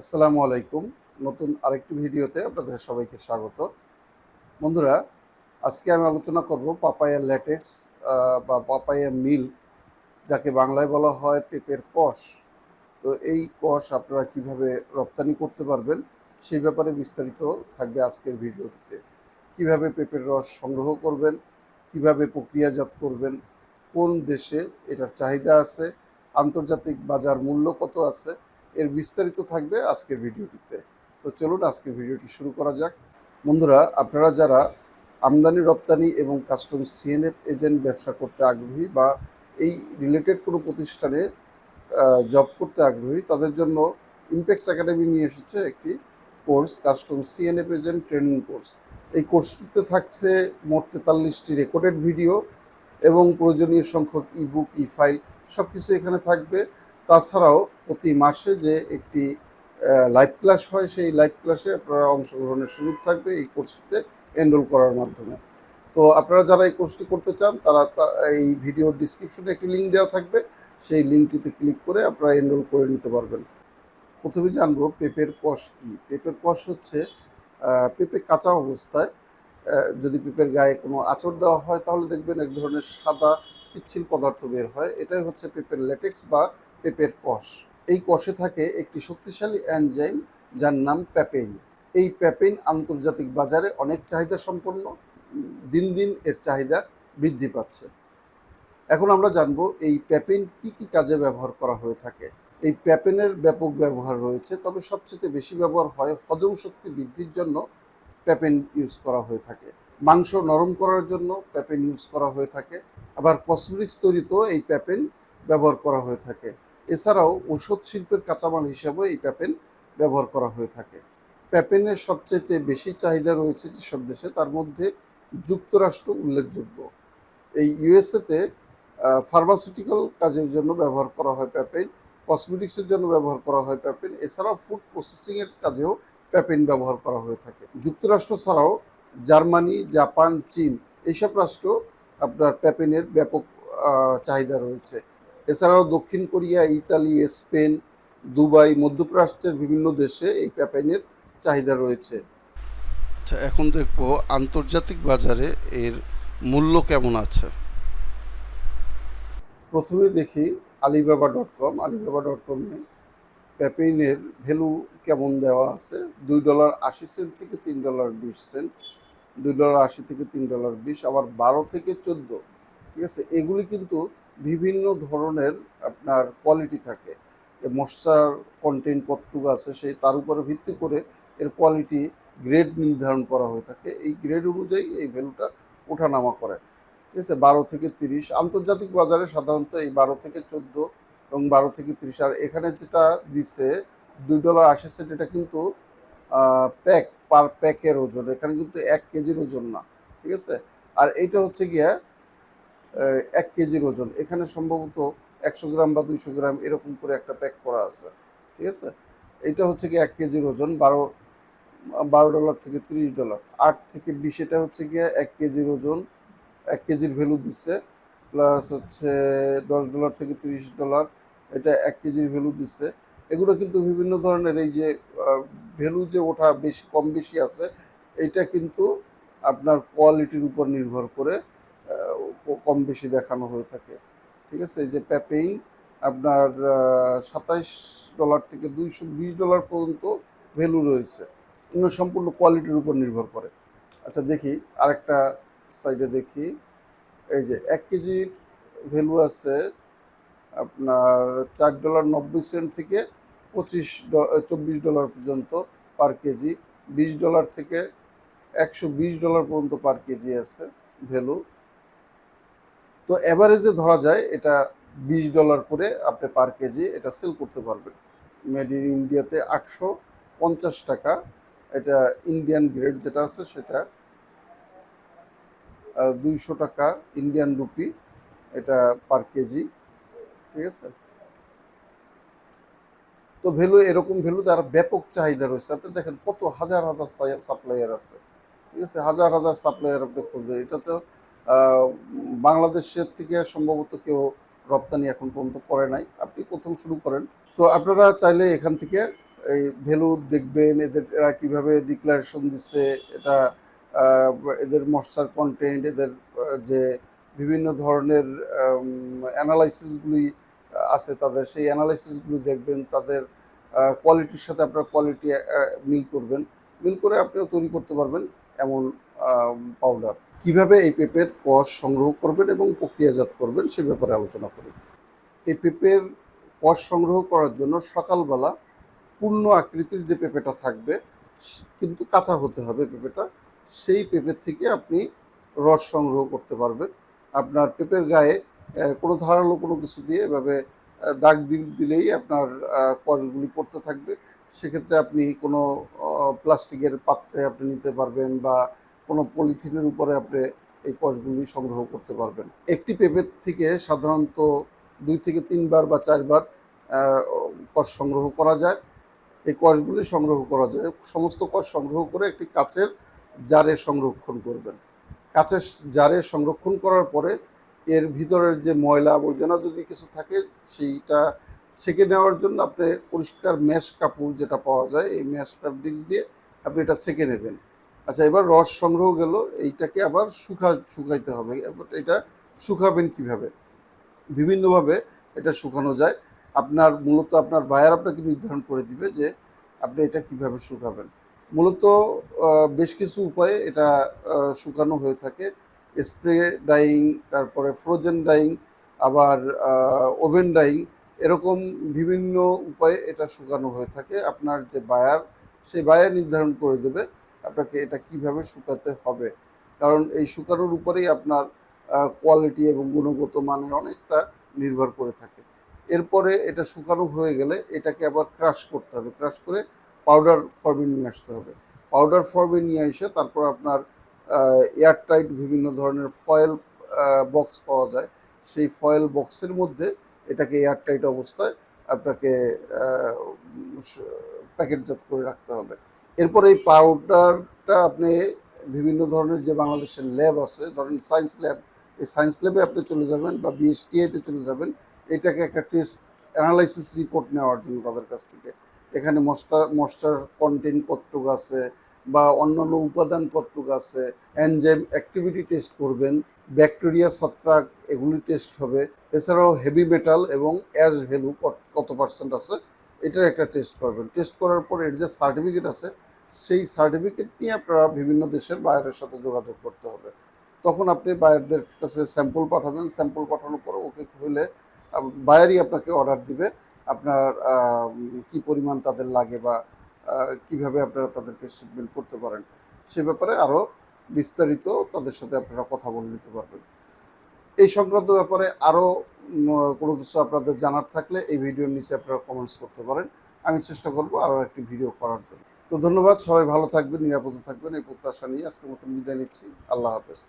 আসসালামু আলাইকুম। নতুন আরেকটি ভিডিওতে আপনাদের সবাইকে স্বাগত। বন্ধুরা, আজকে আমি আলোচনা করব পাপায়া ল্যাটেক্স বা পাপায়া মিল্ক, যাকে বাংলায় বলা হয় পেঁপের কষ। তো এই কষ আপনারা কীভাবে রপ্তানি করতে পারবেন সেই ব্যাপারে বিস্তারিত থাকবে আজকের ভিডিওটিতে। কীভাবে পেঁপের রস সংগ্রহ করবেন, কীভাবে প্রক্রিয়াজাত করবেন, কোন দেশে এটার চাহিদা আছে, আন্তর্জাতিক বাজার মূল্য কত আছে এর বিস্তারিত থাকবে আজকের ভিডিওটিতে। তো চলুন আজকের ভিডিওটি শুরু করা যাক। বন্ধুরা, আপনারা যারা আমদানি, রপ্তানি এবং কাস্টম সিএনএফ এজেন্ট ব্যবসা করতে আগ্রহী বা এই রিলেটেড কোনো প্রতিষ্ঠানে জব করতে আগ্রহী, তাদের জন্য ইমপেক্স একাডেমি নিয়ে এসেছে একটি course custom CNF agent training course এই কোর্সটিতে থাকছে মোট তেতাল্লিশটি রেকর্ডেড ভিডিও এবং প্রয়োজনীয় সংখ্যক ইবুক ই ফাইল সব কিছু এখানে থাকবে। তাছাড়াও প্রতি মাসে যে একটি লাইভ ক্লাস হয়, সেই লাইভ ক্লাসে আপনারা অংশগ্রহণের সুযোগ থাকবে এই কোর্সটিতে এনরোল করার মাধ্যমে। তো আপনারা যারা এই কোর্সটি করতে চান, তারা এই ভিডিওর ডিসক্রিপশনে একটি লিঙ্ক দেওয়া থাকবে। সেই লিঙ্কটিতে ক্লিক করে আপনারা এনরোল করে নিতে পারবেন। প্রথমে জানব পেঁপের কষ কী? পেঁপের কষ হচ্ছে পেঁপে কাঁচা অবস্থায় যদি পেঁপের গায়ে কোনো আঁচড় দেওয়া হয়, তাহলে দেখবেন এক ধরনের সাদা পিচ্ছিল পদার্থ বের হয়। এটাই হচ্ছে পেঁপের ল্যাটেক্স বা পেঁপের কষ। এই কষে থাকে একটি শক্তিশালী এনজাইম যার নাম প্যাপেইন। এই প্যাপেইন আন্তর্জাতিক বাজারে অনেক চাহিদা সম্পন্ন, দিন দিন এর চাহিদা বৃদ্ধি পাচ্ছে। এখন আমরা জানব এই প্যাপেইন কি কি কাজে ব্যবহার করা হয়ে থাকে। এই প্যাপেনের ব্যাপক ব্যবহার রয়েছে, তবে সবচেয়ে বেশি ব্যবহার হয় হজম শক্তি বৃদ্ধির জন্য প্যাপেন ইউজ করা হয়ে থাকে। মাংস নরম করার জন্য প্যাপেন ইউজ করা হয়ে থাকে। আবার কসমেটিক্স তৈরিতেও এই প্যাপেন ব্যবহার করা হয়ে থাকে। এছাড়াও ওষুধ শিল্পের কাঁচামাল হিসাবেও এই প্যাপেন ব্যবহার করা হয়ে থাকে। প্যাপেনের সবচেয়ে বেশি চাহিদা রয়েছে যেসব দেশে, তার মধ্যে যুক্তরাষ্ট্র উল্লেখযোগ্য। এই ইউএসএতে ফার্মাসিউটিক্যাল কাজের জন্য ব্যবহার করা হয় প্যাপেন কসমেটিক্সের জন্য ব্যবহার করা হয় প্যাপেন, এছাড়াও ফুড প্রসেসিংয়ের কাজেও প্যাপেন ব্যবহার করা হয়ে থাকে। যুক্তরাষ্ট্র ছাড়াও জার্মানি, জাপান, চীন, এইসব রাষ্ট্র আপনার প্যাপেনের ব্যাপক চাহিদা রয়েছে। এছাড়াও দক্ষিণ কোরিয়া ইতালি স্পেন দুবাই মধ্যপ্রাচ্যের বিভিন্ন দেশে এই প্যাপেনের চাহিদা রয়েছে। আচ্ছা এখন দেখব আন্তর্জাতিক বাজারে এর মূল্য কেমন আছে? প্রথমে দেখি Alibaba dot com. Alibaba dot কমে প্যাপেইনের ভ্যালু কেমন দেওয়া আছে? দুই ডলার আশি সেন্ট থেকে তিন ডলার বিশ সেন্ট। দুই ডলার আশি থেকে তিন ডলার বিশ আবার বারো থেকে চোদ্দ। ঠিক আছে? এগুলি কিন্তু বিভিন্ন ধরনের আপনার কোয়ালিটি থাকে। মশার কন্টেন্ট কতটুকু আছে, সেই তার উপরে ভিত্তি করে এর কোয়ালিটি গ্রেড নির্ধারণ করা হয়ে থাকে। এই গ্রেড অনুযায়ী এই ভ্যালুটা ওঠানামা করে। ঠিক আছে? বারো থেকে তিরিশ। আন্তর্জাতিক বাজারে সাধারণত এই বারো থেকে চোদ্দ এবং বারো থেকে তিরিশ। আর এখানে যেটা দিচ্ছে দুই ডলার আশি সেন্ট এটা কিন্তু প্যাক পার প্যাকের ওজন। এখানে কিন্তু এক কেজির ওজন না। ঠিক আছে? আর এইটা হচ্ছে গিয়া এক কেজির ওজন। এখানে সম্ভবত একশো গ্রাম বা দুইশো গ্রাম এরকম করে একটা প্যাক করা আছে। ঠিক আছে? এটা হচ্ছে কি এক কেজির ওজন, বারো বারো ডলার থেকে তিরিশ ডলার। আট থেকে বিশ, এটা হচ্ছে গিয়ে এক কেজির ওজন, এক কেজির ভ্যালু দিচ্ছে প্লাস হচ্ছে দশ ডলার থেকে তিরিশ ডলার, এটা এক কেজির ভ্যালু দিচ্ছে। এগুলো কিন্তু বিভিন্ন ধরনের এই যে ভ্যালু যে ওঠা বেশি, কম বেশি আছে, এটা কিন্তু আপনার কোয়ালিটির উপর নির্ভর করে কম বেশি দেখানো হয়ে থাকে। ঠিক আছে? এই যে প্যাপেইন আপনার সাতাইশ ডলার থেকে দুইশো বিশ ডলার পর্যন্ত ভ্যালু রয়েছে। এগুলো সম্পূর্ণ কোয়ালিটির উপর নির্ভর করে। আচ্ছা দেখি, আরেকটা সাইডে দেখি। এই যে এক কেজির ভ্যালু আছে আপনার চার ডলার নব্বই সেন্ট থেকে পঁচিশ চব্বিশ ডলার পর্যন্ত পার কেজি। বিশ ডলার থেকে একশো বিশ ডলার পর্যন্ত পার কেজি আছে ভ্যালু তো অ্যাভারেজে ধরা যায়, এটা বিশ ডলার করে আপনি পার কেজি এটা সেল করতে পারবেন। মেড ইন ইন্ডিয়াতে আটশো পঞ্চাশ টাকা। এটা ইন্ডিয়ান গ্রেড যেটা আছে সেটা দুইশো টাকা ইন্ডিয়ান রুপি এটা পার কেজি ঠিক আছে? তো ভ্যালু এরকম ভ্যালু তার ব্যাপক চাহিদা রয়েছে। আপনি দেখেন কত হাজার হাজার সাপ্লায়ার আছে। ঠিক আছে? হাজার হাজার সাপ্লায়ার আপনি খুঁজবেন এটা তো বাংলাদেশের থেকে সম্ভবত কেউ রপ্তানি এখন পর্যন্ত করে নাই। আপনি প্রথম শুরু করেন। তো আপনারা চাইলে এখান থেকে এই ভ্যালু দেখবেন, এদের এরা কীভাবে ডিক্লারেশন দিচ্ছে, এটা এদের মশলার কন্টেন্ট এদের যে বিভিন্ন ধরনের অ্যানালাইসিসগুলি আছে তাদের, সেই অ্যানালাইসিসগুলি দেখবেন, তাদের কোয়ালিটির সাথে আপনার কোয়ালিটি মিল করবেন। মিল করে আপনিও তৈরি করতে পারবেন এমন পাউডার কীভাবে এই পেঁপের কষ সংগ্রহ করবেন এবং প্রক্রিয়াজাত করবেন সে ব্যাপারে আলোচনা করি। এই পেঁপের কষ সংগ্রহ করার জন্য সকালবেলা পূর্ণ আকৃতির যে পেঁপেটা থাকবে, কিন্তু কাঁচা হতে হবে পেঁপেটা, সেই পেঁপের থেকে আপনি রস সংগ্রহ করতে পারবেন। আপনার পেঁপের গায়ে কোনো ধারালো কোনো কিছু দিয়ে এভাবে দাগ দিলেই আপনার কষগুলি পড়তে থাকবে। সেক্ষেত্রে আপনি কোনো প্লাস্টিকের পাত্রে আপনি নিতে পারবেন বা কোনো পলিথিনের উপরে আপনি এই কষগুলি সংগ্রহ করতে পারবেন। একটি পেঁপের থেকে সাধারণত দুই থেকে তিনবার বা চারবার কষ সংগ্রহ করা যায়। এই কষগুলি সংগ্রহ করা যায়। সমস্ত কষ সংগ্রহ করে একটি কাচের জারে সংরক্ষণ করবেন। কাচের জারে সংরক্ষণ করার পরে এর ভিতরের যে ময়লা আবর্জনা যদি কিছু থাকে, সেইটা ছেঁকে নেওয়ার জন্য আপনি পরিষ্কার ম্যাশ কাপড় যেটা পাওয়া যায়, এই ম্যাশ ফ্যাব্রিক্স দিয়ে আপনি এটা ছেঁকে নেবেন। আচ্ছা এবার রস সংগ্রহ গেল, এইটাকে আবার শুকা, শুকাইতে হবে। এটা শুকাবেন কীভাবে? বিভিন্নভাবে এটা শুকানো যায়। আপনার মূলত আপনার বায়ার আপনাকে নির্ধারণ করে দিবে যে আপনি এটা কীভাবে শুকাবেন। মূলত বেশ কিছু উপায়ে এটা শুকানো হয়ে থাকে। স্প্রে ডাইং, তারপরে ফ্রোজেন ডাইং, আবার ওভেন ডাইং, এরকম বিভিন্ন উপায়ে এটা শুকানো হয়ে থাকে। আপনার যে বায়ার, সেই বায়ার নির্ধারণ করে দেবে। আপনাকে এটা কীভাবে শুকাতে হবে? কারণ এই শুকানোর উপরেই আপনার কোয়ালিটি এবং গুণগত মানের অনেকটা নির্ভর করে থাকে। এরপরে এটা শুকানো হয়ে গেলে এটাকে আবার ক্রাশ করতে হবে। ক্রাশ করে পাউডার ফর্মে নিয়ে আসতে হবে। পাউডার ফর্মে নিয়ে এসে তারপর আপনার এয়ারটাইট বিভিন্ন ধরনের ফয়েল বক্স পাওয়া যায়। সেই ফয়েল বক্সের মধ্যে এটাকে এয়ারটাইট অবস্থায় আপনাকে প্যাকেটজাত করে রাখতে হবে। এরপর এই পাউডারটা আপনি বিভিন্ন ধরনের যে বাংলাদেশের ল্যাব আছে, ধরেন সায়েন্স ল্যাব এই সায়েন্স ল্যাবে আপনি চলে যাবেন বা বিএসটিআইতে চলে যাবেন। এটাকে একটা টেস্ট অ্যানালাইসিস রিপোর্ট নেওয়ার জন্য তাদের কাছ থেকে। এখানে মশটা মশটার কন্টেন্ট কতটুক আছে বা অন্যান্য উপাদান কতটুক আছে এনজাইম অ্যাক্টিভিটি টেস্ট করবেন ব্যাকটেরিয়া ছত্রাক এগুলি টেস্ট হবে। এছাড়াও হেভি মেটাল এবং অ্যাশ ভ্যালু কত পার্সেন্ট আছে এটার একটা টেস্ট করবেন। টেস্ট করার পর এর যে সার্টিফিকেট আছে, সেই সার্টিফিকেট নিয়ে আপনারা বিভিন্ন দেশের বায়ারের সাথে যোগাযোগ করতে হবে। তখন আপনি বায়ারদের কাছে স্যাম্পল পাঠাবেন। স্যাম্পল পাঠানোর পর ওকে হলে বায়ারই আপনাকে অর্ডার দিবে আপনার কি পরিমাণ তাদের লাগে বা কীভাবে আপনারা তাদেরকে শিপমেন্ট করতে পারেন। সে ব্যাপারে আরও বিস্তারিত তাদের সাথে আপনারা কথা বলে নিতে পারবেন। এই সংক্রান্ত ব্যাপারে আরও কোনো কিছু আপনাদের জানার থাকলে এই ভিডিওর নিচে আপনারা কমেন্টস করতে পারেন। আমি চেষ্টা করব আরও একটি ভিডিও করার জন্য। তো ধন্যবাদ, সবাই ভালো থাকবেন, নিরাপদে থাকবেন, এই প্রত্যাশা নিয়ে আজকের মতো বিদায় নিচ্ছি। আল্লাহ হাফেজ।